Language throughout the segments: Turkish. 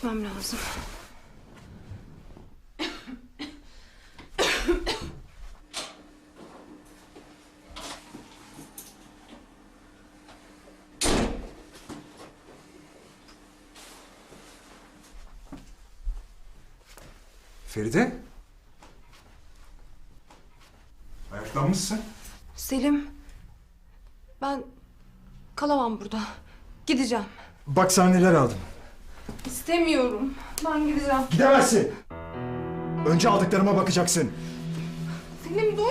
Gitmem lazım. Feride? Ayaklanmışsın. Selim. Ben kalamam burada. Gideceğim. Bak sana neler aldım. İstemiyorum. Ben gideceğim. Gidemezsin. Önce aldıklarıma bakacaksın. Selim dur.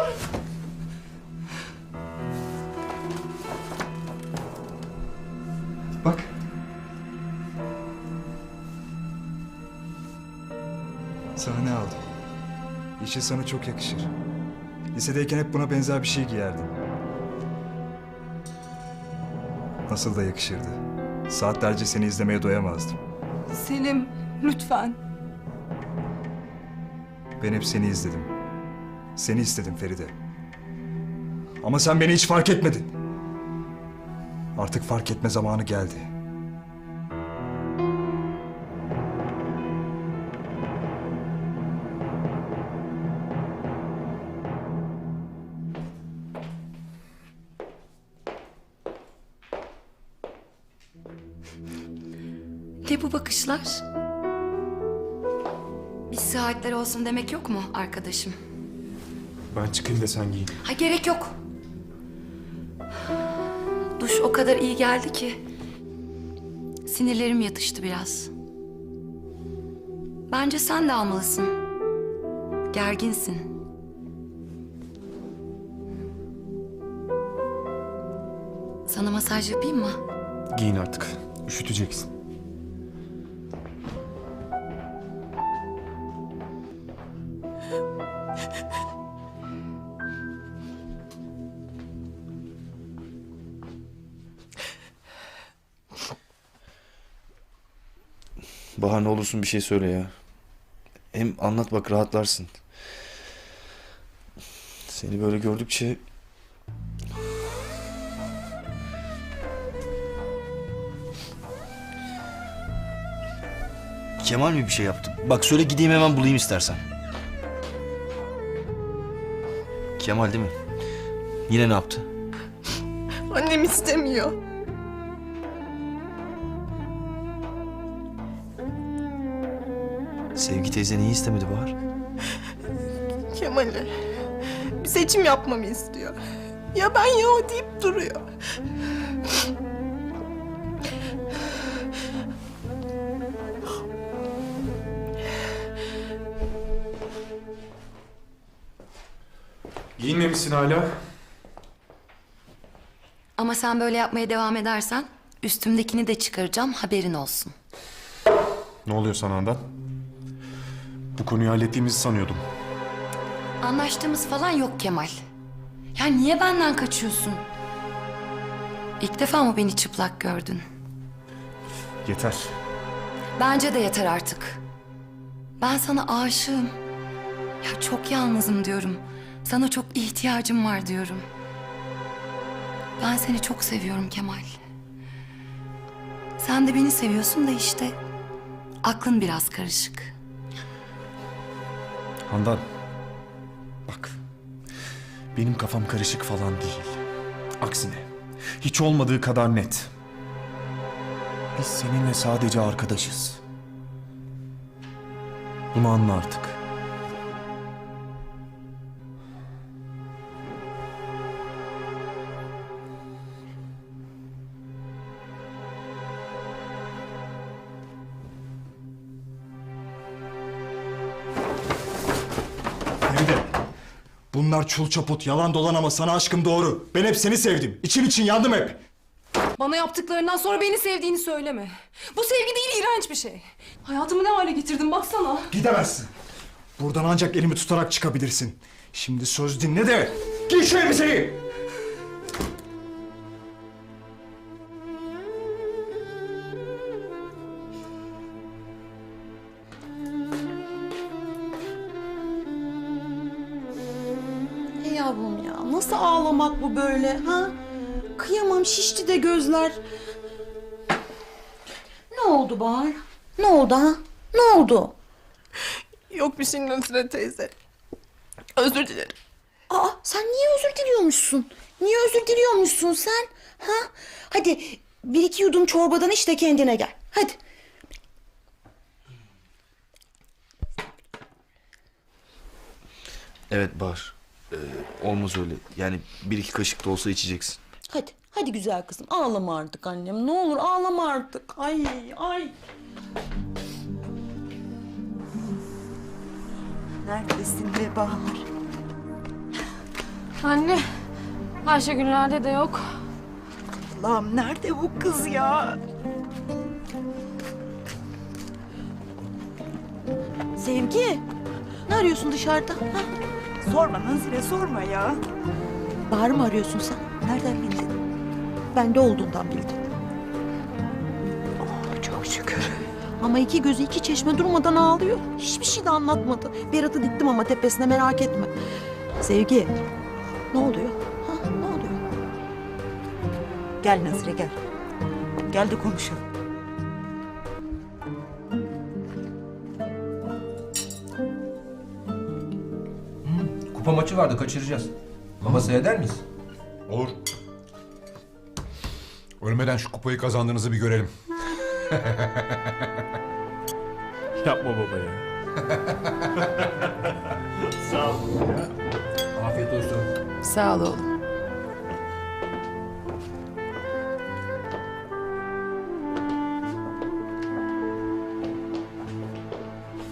Bak. Sana ne aldım? İşi sana çok yakışır. Lisedeyken hep buna benzer bir şey giyerdin. Nasıl da yakışırdı. Saatlerce seni izlemeye doyamazdım. Selim lütfen. Ben hep seni izledim. Seni istedim Feride. Ama sen beni hiç fark etmedin. Artık fark etme zamanı geldi. Ne bu bakışlar? Bir saatler olsun demek yok mu arkadaşım? Ben çıkayım da sen giyin. Ha gerek yok. Duş o kadar iyi geldi ki. Sinirlerim yatıştı biraz. Bence sen de almalısın. Gerginsin. Sana masaj yapayım mı? Giyin artık. Üşüteceksin. Bahar ne olursun bir şey söyle ya. Hem anlat bak rahatlarsın. Seni böyle gördükçe... Kemal mi bir şey yaptı? Bak söyle gideyim hemen bulayım istersen. Kemal değil mi? Yine ne yaptı? Annem istemiyor. Sevgi teyze neyi istemedi Bahar? Kemal'e bir seçim yapmamı istiyor. Ya ben ya o deyip duruyor. Giyinmemişsin hala. Ama sen böyle yapmaya devam edersen üstümdekini de çıkaracağım haberin olsun. Ne oluyor sana Handan? Bu konuyu hallettiğimizi sanıyordum. Anlaştığımız falan yok Kemal. Ya niye benden kaçıyorsun? İlk defa mı beni çıplak gördün? Yeter. Bence de yeter artık. Ben sana aşığım. Ya çok yalnızım diyorum. Sana çok ihtiyacım var diyorum. Ben seni çok seviyorum Kemal. Sen de beni seviyorsun da işte aklın biraz karışık. Handan. Bak. Benim kafam karışık falan değil. Aksine. Hiç olmadığı kadar net. Biz seninle sadece arkadaşız. Bunu anla artık. Çul çaput, yalan dolan ama sana aşkım doğru. Ben hep seni sevdim. İçim için yandım hep. Bana yaptıklarından sonra beni sevdiğini söyleme. Bu sevgi değil iğrenç bir şey. Hayatımı ne hale getirdin baksana. Gidemezsin. Buradan ancak elimi tutarak çıkabilirsin. Şimdi söz dinle de giy şu elbiseyi. Ağlamak bu böyle ha? Kıyamam şişti de gözler. Ne oldu Bahar? Ne oldu ha? Ne oldu? Yok bir şey Nazire teyze. Özür dilerim. Aa sen niye özür diliyormuşsun? Niye özür diliyormuşsun sen? Ha? Hadi bir iki yudum çorbadan iç de kendine gel. Hadi. Evet Bahar. Ee, olmaz öyle. Yani bir iki kaşık da olsa içeceksin. Hadi. Hadi güzel kızım. Ağlama artık annem. Ne olur ağlama artık. Ay ay. Neredesin be Bahar? Anne, Ayşegül nerede de yok. Allah'ım nerede bu kız ya? Sevgi, ne arıyorsun dışarıda? Ha? Sorma Nazire sorma ya. Bahar'ı mı arıyorsun sen? Nereden bildin? Bende olduğundan bildim. Oh, çok şükür. Ama iki gözü iki çeşme durmadan ağlıyor. Hiçbir şey de anlatmadı. Berat'ı diktim ama tepesine merak etme. Sevgi, ne oluyor? Ha, ne oluyor? Gel Nazire gel. Gel de konuşalım. Kupa maçı vardı kaçıracağız. Baba seyreder miyiz? Olur. Ölmeden şu kupayı kazandığınızı bir görelim. Yapma baba ya. Afiyet olsun. Sağ ol oğlum.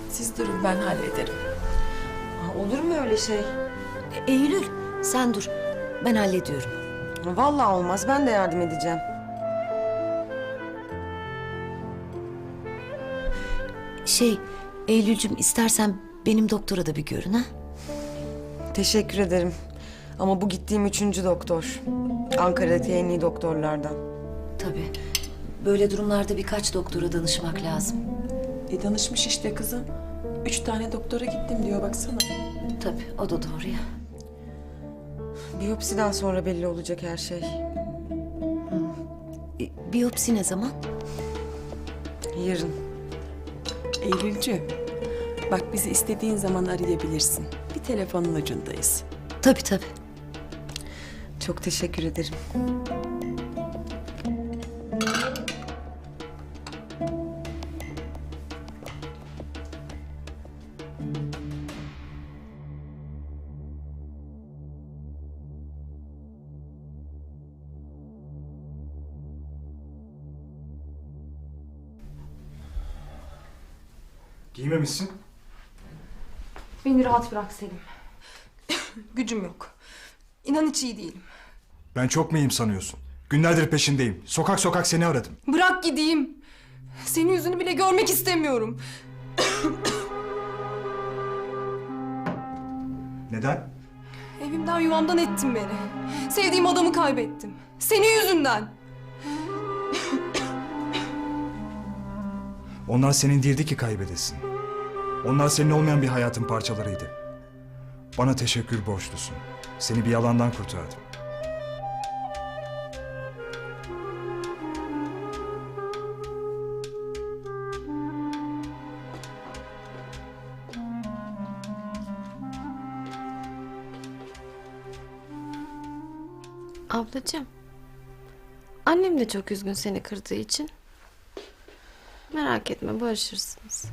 Siz durun ben hallederim. Olur mu öyle şey? Eylül, sen dur. Ben hallediyorum. Vallahi olmaz. Ben de yardım edeceğim. Şey, Eylül'cüm istersen benim doktora da bir görün ha. Teşekkür ederim. Ama bu gittiğim üçüncü doktor. Ankara'daki en iyi doktorlardan. Tabii. Böyle durumlarda birkaç doktora danışmak lazım. E danışmış işte kızım. Üç tane doktora gittim diyor baksana. Tabii, o da doğru ya. Biyopsiden sonra belli olacak her şey. E, Biyopsi ne zaman? Yarın. Eylülcüğüm. Bak bizi istediğin zaman arayabilirsin. Bir telefonun ucundayız. Tabii tabii. Çok teşekkür ederim. Giymemişsin. Beni rahat bırak Selim. Gücüm yok. İnan hiç iyi değilim. Ben çok mu iyiyim sanıyorsun? Günlerdir peşindeyim. Sokak sokak seni aradım. Bırak gideyim. Senin yüzünü bile görmek istemiyorum. Neden? Evimden yuvamdan ettin beni. Sevdiğim adamı kaybettim. Senin yüzünden. Onlar senin değildi ki kaybedesin. Onlar senin olmayan bir hayatın parçalarıydı. Bana teşekkür borçlusun. Seni bir yalandan kurtardım. Ablacığım. Annem de çok üzgün seni kırdığı için. Merak etme barışırsınız.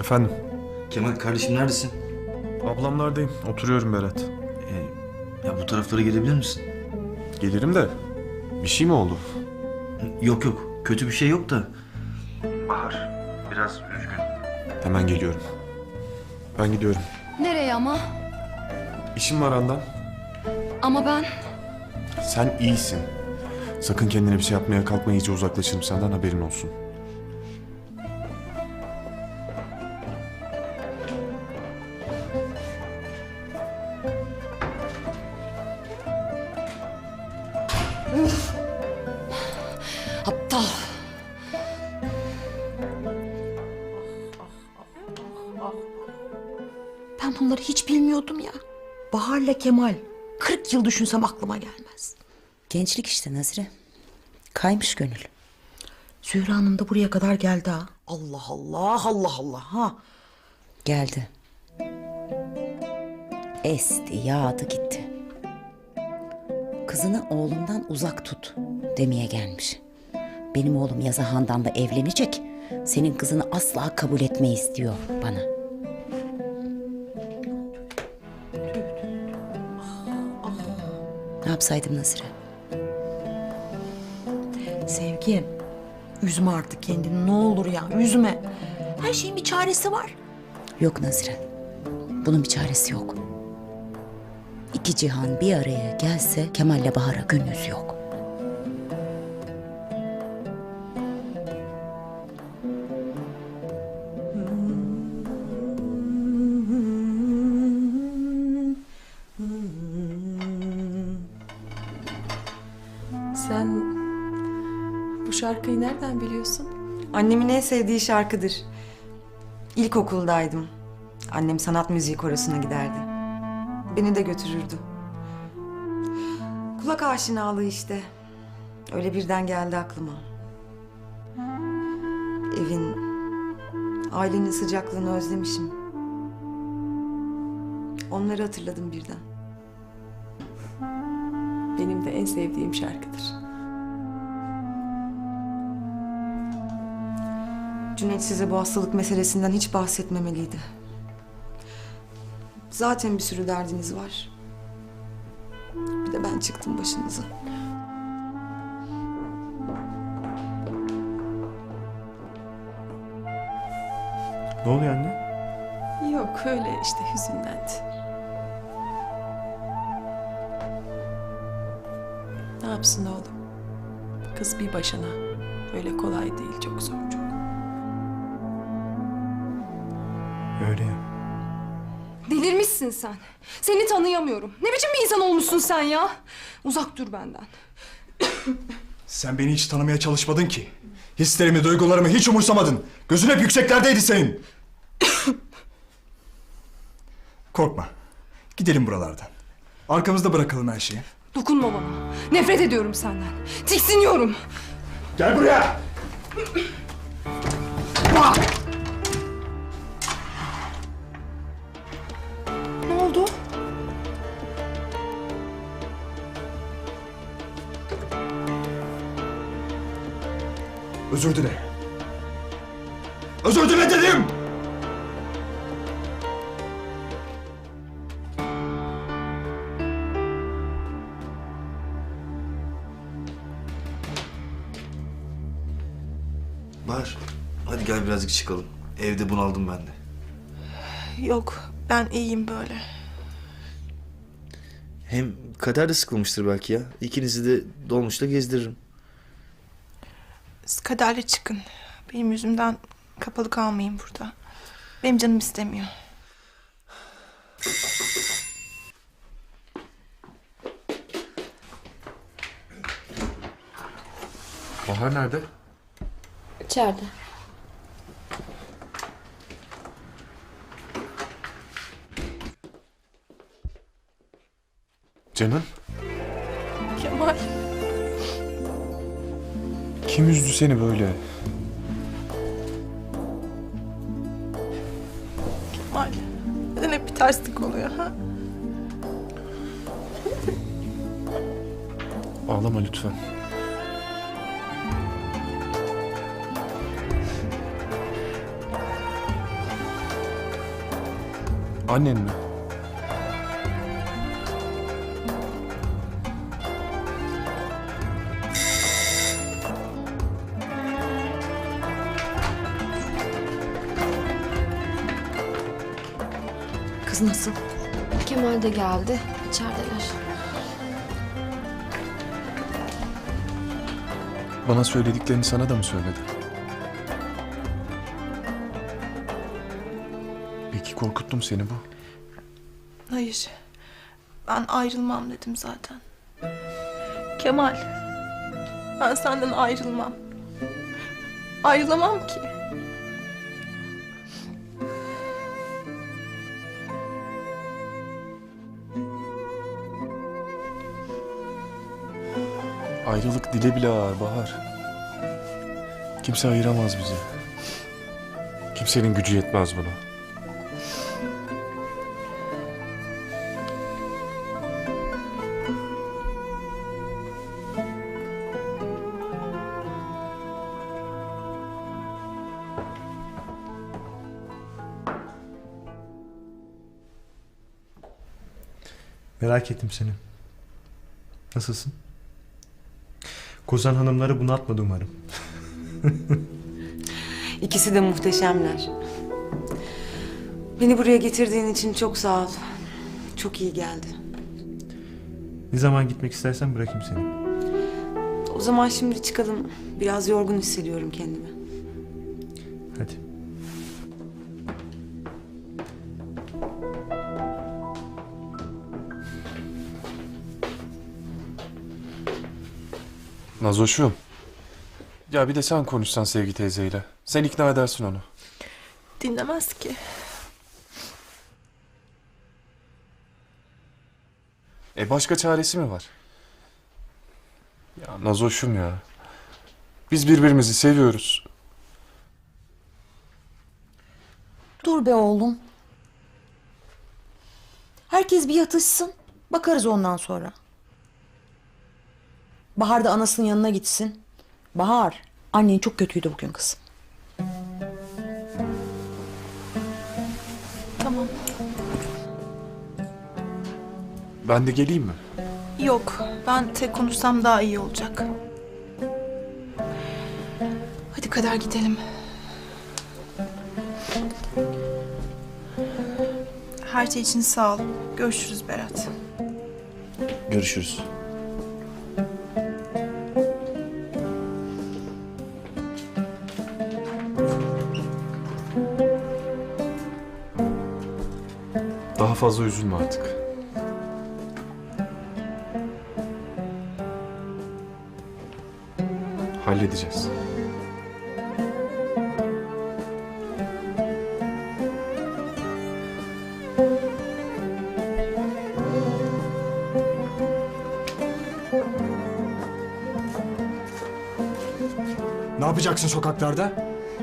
Efendim, Kemal kardeşim neredesin? ablamlardayım. Oturuyorum Berat. Ee, ya bu taraflara gelebilir misin? Gelirim de. Bir şey mi oldu? Yok yok. Kötü bir şey yok da. Bahar biraz üzgün. Hemen geliyorum. Ben gidiyorum. Nereye ama? İşim var Handan. Ama ben... Sen iyisin. Sakın kendine bir şey yapmaya kalkma iyice uzaklaşırım senden haberin olsun. Aptal. Ben bunları hiç bilmiyordum ya. Bahar'la Kemal. 40 yıl düşünsem aklıma gelmez. Gençlik işte Nazire. Kaymış gönül. Zühre Hanım da buraya kadar geldi ha. Allah Allah Allah Allah ha. Geldi. Esti, yağdı gitti. Kızını oğlumdan uzak tut demeye gelmiş. Benim oğlum Yaza Handan'la evlenecek. Senin kızını asla kabul etmeyiz diyor bana. Ne yapsaydım Nazire? Sevgi. Üzme artık kendini ne olur ya üzme. Her şeyin bir çaresi var. Yok Nazire. Bunun bir çaresi yok. İki cihan bir araya gelse Kemal'le Bahar'a gönlümüz yok. Annemin en sevdiği şarkıdır. İlkokuldaydım. Annem sanat müziği korosuna giderdi. Beni de götürürdü. Kulak aşinalığı işte. Öyle birden geldi aklıma. Evin, ailenin sıcaklığını özlemişim. Onları hatırladım birden. Benim de en sevdiğim şarkıdır. Cüneyt size bu hastalık meselesinden hiç bahsetmemeliydi. Zaten bir sürü derdiniz var. Bir de ben çıktım başınıza. Ne oluyor anne? Yok öyle işte hüzünlendi. Ne yapsın oğlum? Kız bir başına. Öyle kolay değil çok zor çok. Öyle ya. Delirmişsin sen. Seni tanıyamıyorum. Ne biçim bir insan olmuşsun sen ya? Uzak dur benden. Sen beni hiç tanımaya çalışmadın ki. Hislerimi, duygularımı hiç umursamadın. Gözün hep yükseklerdeydi senin. Korkma. Gidelim buralardan. Arkamızda bırakalım her şeyi. Dokunma bana. Nefret ediyorum senden. Tiksiniyorum. Gel buraya! Ne Özür dile. Özür dile dedim! Bahar, hadi gel birazcık çıkalım. Evde bunaldım ben de. Yok ben iyiyim böyle. Hem Kader de sıkılmıştır belki ya. İkinizi de dolmuşla gezdiririm. Siz kaderle çıkın. Benim yüzümden kapalı kalmayın burada. Benim canım istemiyor. Bahar nerede? İçeride. Canım. Kemal. Kim üzdü seni böyle? Kemal. Neden hep bir terslik oluyor ha? Ağlama lütfen. Annen mi? Kız nasıl? Kemal de geldi. İçerideler. Bana söylediklerini sana da mı söyledi? Peki korkuttum seni bu. Hayır. Ben ayrılmam dedim zaten. Kemal. Ben senden ayrılmam. Ayrılamam ki. Ayrılık dile bile ağır Bahar. Kimse ayıramaz bizi. Kimsenin gücü yetmez buna. Merak ettim seni. Nasılsın? Kozan hanımları bunaltmadı umarım. İkisi de muhteşemler. Beni buraya getirdiğin için çok sağ ol. Çok iyi geldi. Ne zaman gitmek istersen bırakayım seni. O zaman şimdi çıkalım. Biraz yorgun hissediyorum kendimi. Nazoşum. Ya bir de sen konuşsan Sevgi teyzeyle. Sen ikna edersin onu. Dinlemez ki. E başka çaresi mi var? Ya Nazoşum ya. Biz birbirimizi seviyoruz. Dur be oğlum. Herkes bir yatışsın. Bakarız ondan sonra. Bahar da anasının yanına gitsin. Bahar, annen çok kötüydü bugün kızım. Tamam. Ben de geleyim mi? Yok. Ben tek konuşsam daha iyi olacak. Hadi Kader gidelim. Her şey için sağ ol. Görüşürüz Berat. Görüşürüz. Daha fazla üzülme artık. Halledeceğiz. Ne yapacaksın sokaklarda?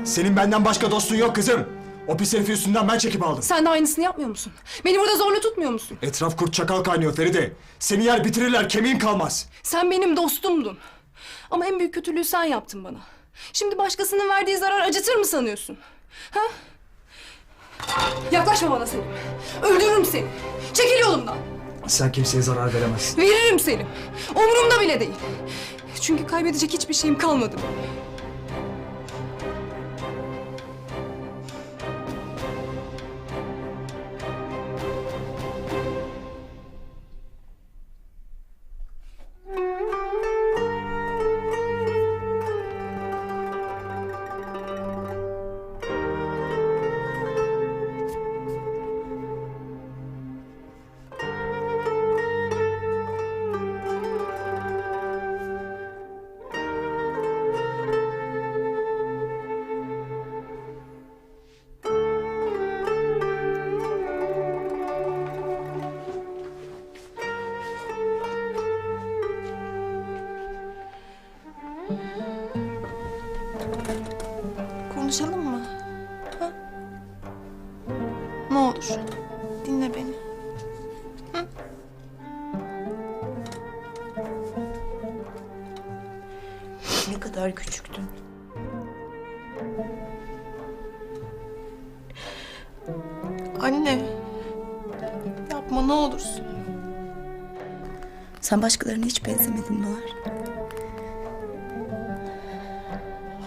Senin benden başka dostun yok kızım. O pis herifi üstünden ben çekip aldım. Sen de aynısını yapmıyor musun? Beni burada zorla tutmuyor musun? Etraf kurt çakal kaynıyor Feride. Seni yer bitirirler kemiğin kalmaz. Sen benim dostumdun. Ama en büyük kötülüğü sen yaptın bana. Şimdi başkasının verdiği zarar acıtır mı sanıyorsun? Ha? Yaklaşma bana Selim. Öldürürüm seni. Çekil yolumdan. Sen kimseye zarar veremezsin. Veririm Selim. Umurumda bile değil. Çünkü kaybedecek hiçbir şeyim kalmadı. Konuşalım mı? Ha? Ne olur. Dinle beni. Ne kadar küçüktün. Anne. Yapma ne olursun. Sen başkalarına hiç benzemedin Bahar.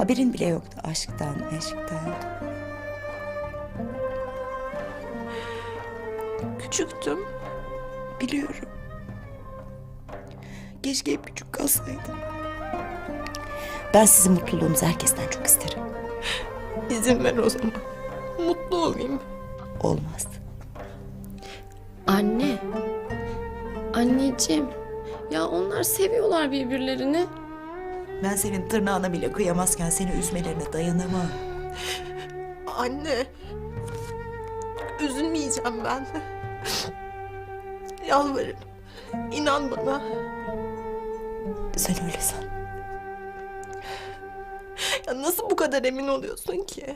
Haberin bile yoktu aşktan, eşkten. Küçüktüm. Biliyorum. Keşke hep küçük kalsaydım. Ben sizin mutluluğunuzu herkesten çok isterim. İzin ver o zaman. Mutlu olayım. Olmaz. Anne. Anneciğim. Ya onlar seviyorlar birbirlerini. Ben senin tırnağına bile kıyamazken seni üzmelerine dayanamam. Anne. Üzülmeyeceğim ben. Yalvarırım. İnan bana. Sen öyle san. Ya nasıl bu kadar emin oluyorsun ki?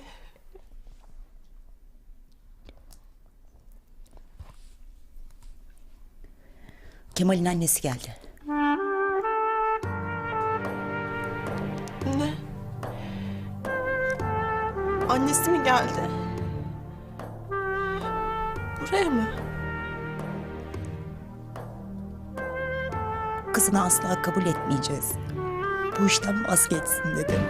Kemal'in annesi geldi. Ne? Annesi mi geldi? Buraya mı? Kızını asla kabul etmeyeceğiz. Bu işten vazgeçsin dedim.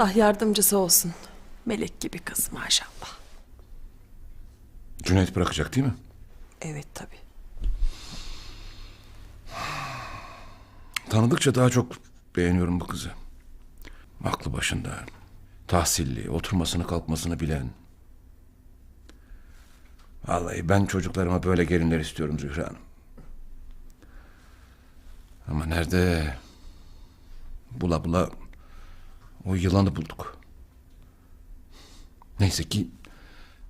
Allah yardımcısı olsun. Melek gibi kız maşallah. Cüneyt bırakacak değil mi? Evet tabii. Tanıdıkça daha çok beğeniyorum bu kızı. Aklı başında. Tahsilli, oturmasını kalkmasını bilen. Vallahi ben çocuklarıma böyle gelinler istiyorum Zühre Hanım. Ama nerede? Bula bula o yılanı bulduk. Neyse ki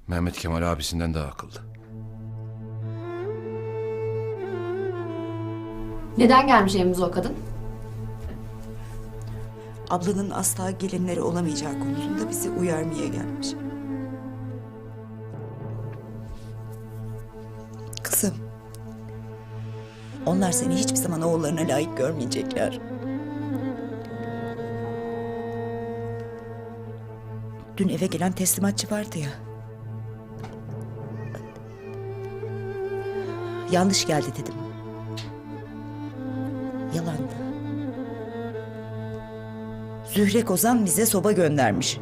Mehmet Kemal abisinden daha akıllı. Neden gelmiş evimize o kadın? Ablanın asla gelinleri olamayacağı konusunda bizi uyarmaya gelmiş. Kızım. Onlar seni hiçbir zaman oğullarına layık görmeyecekler. Dün eve gelen teslimatçı vardı ya. Yanlış geldi dedim. Yalandı. Zühre Kozan bize soba göndermiş.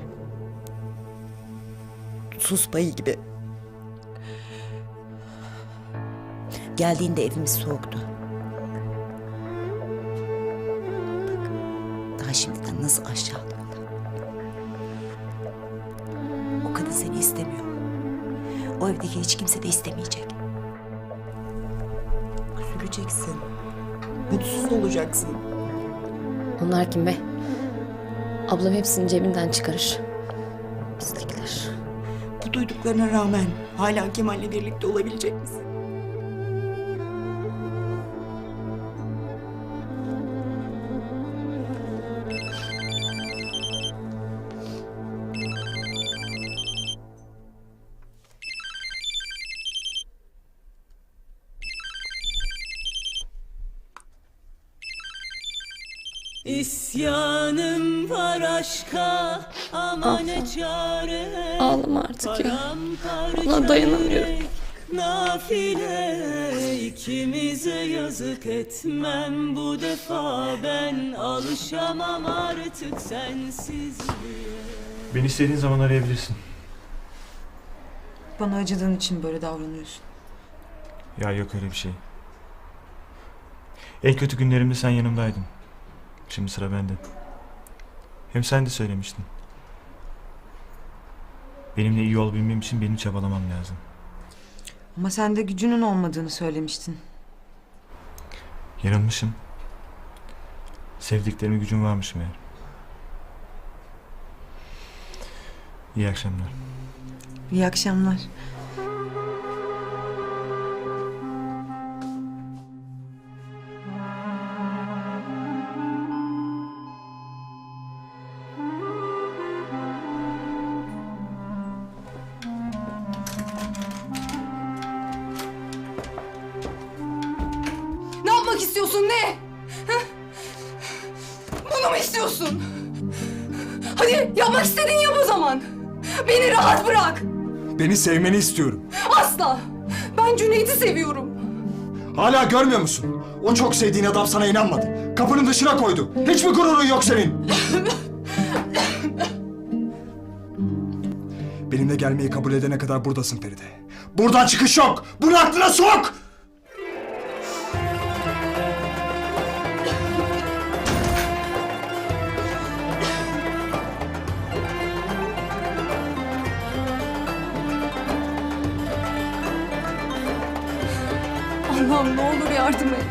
Sus payı gibi. Geldiğinde evimiz soğuktu. Evdeki hiç kimse de istemeyecek. Üzüleceksin. Mutsuz olacaksın. Onlar kim be? Ablam hepsini cebinden çıkarır. Pislikler. Bu duyduklarına rağmen hala Kemal'le birlikte olabilecek misin? İsyanım var aşka ama ne çare Ağlama artık ya. Buna dayanamıyorum. Nafile ikimize yazık etmem bu defa ben alışamam artık sensizliğe. Beni istediğin zaman arayabilirsin. Bana acıdığın için böyle davranıyorsun. Ya yok öyle bir şey. En kötü günlerimde sen yanımdaydın. Şimdi sıra bende. Hem sen de söylemiştin. Benimle iyi olabilmem için benim çabalamam lazım. Ama sen de gücünün olmadığını söylemiştin. Yanılmışım. Sevdiklerime gücüm varmış meğer. İyi akşamlar. İyi akşamlar. Beni rahat bırak. Beni sevmeni istiyorum. Asla. Ben Cüneyt'i seviyorum. Hala görmüyor musun? O çok sevdiğin adam sana inanmadı. Kapının dışına koydu. Hiç mi gururun yok senin? Benimle gelmeyi kabul edene kadar buradasın Feride. Buradan çıkış yok. Bunu aklına sok! Allah'ım ne olur yardım et.